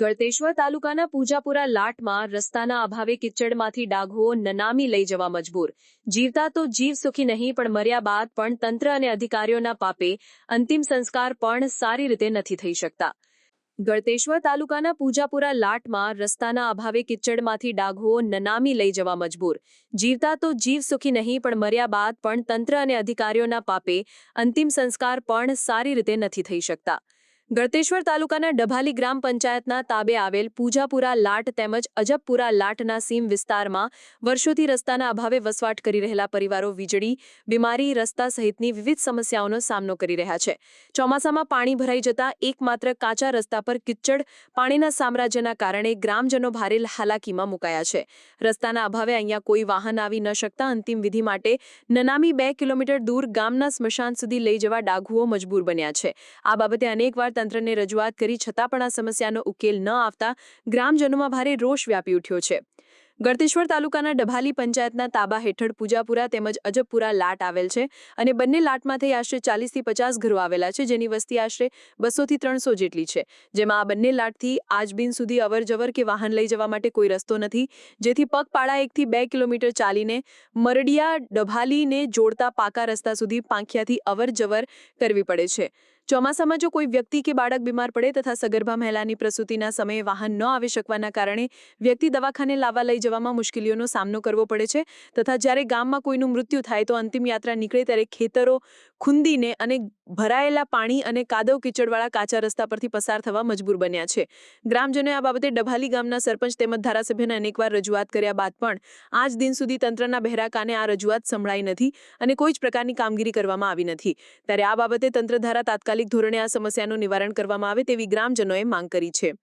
ગળતેશ્વર તાલુકાના પૂજાપુરા લાટમાં રસ્તાના અભાવે કિચડમાંથી ડાઘુઓ નનામી લઈ જવા મજબૂર. જીવતા તો જીવ સુખી નહીં, પણ મર્યા બાદ પણ તંત્ર અને અધિકારીઓના પાપે અંતિમ સંસ્કાર પણ સારી રીતે નથી થઈ શકતા. ગળતેશ્વર તાલુકાના પૂજાપુરા લાટમાં રસ્તાના અભાવે કિચડમાંથી ડાઘુઓ નનામી લઈ જવા મજબૂર. જીવતા તો જીવ સુખી નહીં, પણ મર્યા બાદ પણ તંત્ર અને અધિકારીઓના પાપે અંતિમ સંસ્કાર પણ સારી રીતે નથી થઈ શકતા. ગળતેશ્વર તાલુકાના ડભાલી ગ્રામ પંચાયતના તાબે આવેલ પૂજાપુરા લાટ તેમજ અજબપુરા લાટના સીમ વિસ્તારમાં વર્ષોથી રસ્તાના અભાવે વસવાટ કરી રહેલા પરિવારો વીજળી, બીમારી, રસ્તા સહિતની વિવિધ સમસ્યાઓનો સામનો કરી રહ્યા છે. ચોમાસામાં પાણી ભરાઈ જતા એકમાત્ર કાચા રસ્તા પર કિચ્ચડ પાણીના સામ્રાજ્યના કારણે ગ્રામજનો ભારે હાલાકીમાં મુકાયા છે. રસ્તાના અભાવે અહીંયા કોઈ વાહન આવી ન શકતા અંતિમ વિધિ માટે નનામી બે કિલોમીટર દૂર ગામના સ્મશાન સુધી લઈ જવા ડાઘુઓ મજબૂર બન્યા છે. આ બાબતે અનેકવાર તંત્રને રજૂઆત કરી છતાં પણ આ સમસ્યાનો ઉકેલ ન આવતા ગ્રામજનોમાં ભારે રોષ વ્યાપી ઉઠ્યો છે. ગળતેશ્વર તાલુકાના ડભાલી પંચાયતના તાબા હેઠળ પૂજાપુરા તેમજ અજબપુરા લાટ આવેલ છે અને બંને લાટમાંથી આશરે ચાલીસથી પચાસ ઘરો આવેલા છે જેની વસ્તી આશરે બસોથી ત્રણસો જેટલી છે. જેમાં આ બંને લાટથી આજબીન સુધી અવરજવર કે વાહન લઈ જવા માટે કોઈ રસ્તો નથી. જેથી પગપાળા એકથી બે કિલોમીટર ચાલીને મરડિયા ડભાલીને જોડતા પાકા રસ્તા સુધી પાંખિયાથી અવરજવર કરવી પડે છે. ચોમાસામાં જો કોઈ વ્યક્તિ કે બાળક બીમાર પડે તથા સગર્ભા મહિલાની પ્રસૂતિના સમયે વાહન ન આવી શકવાના કારણે વ્યક્તિ દવાખાને લાવવા લઈ જવામાં મુશ્કેલીઓનો સામનો કરવો પડે છે. તથા જ્યારે ગામમાં કોઈનું મૃત્યુ થાય તો અંતિમ યાત્રા નીકળે ત્યારે ખેતરો ખૂંદીને અને ભરાયેલા પાણી અને કાદવ કીચડવાળા કાચા રસ્તા પરથી પસાર થવા મજબૂર બન્યા છે. ગ્રામજનોએ આ બાબતે ડભાલી ગામના સરપંચ તેમજ ધારાસભ્યને અનેકવાર રજૂઆત કર્યા બાદ પણ આજ દિન સુધી તંત્રના બહેરા કાને આ રજૂઆત સંભળાઈ નથી અને કોઈ જ પ્રકારની કામગીરી કરવામાં આવી નથી. ત્યારે આ બાબતે તંત્ર દ્વારા તાત્કાલિક ધોરણે આ સમસ્યાનું નિવારણ કરવામાં આવે તેવી ગ્રામજનોએ માંગ કરી છે.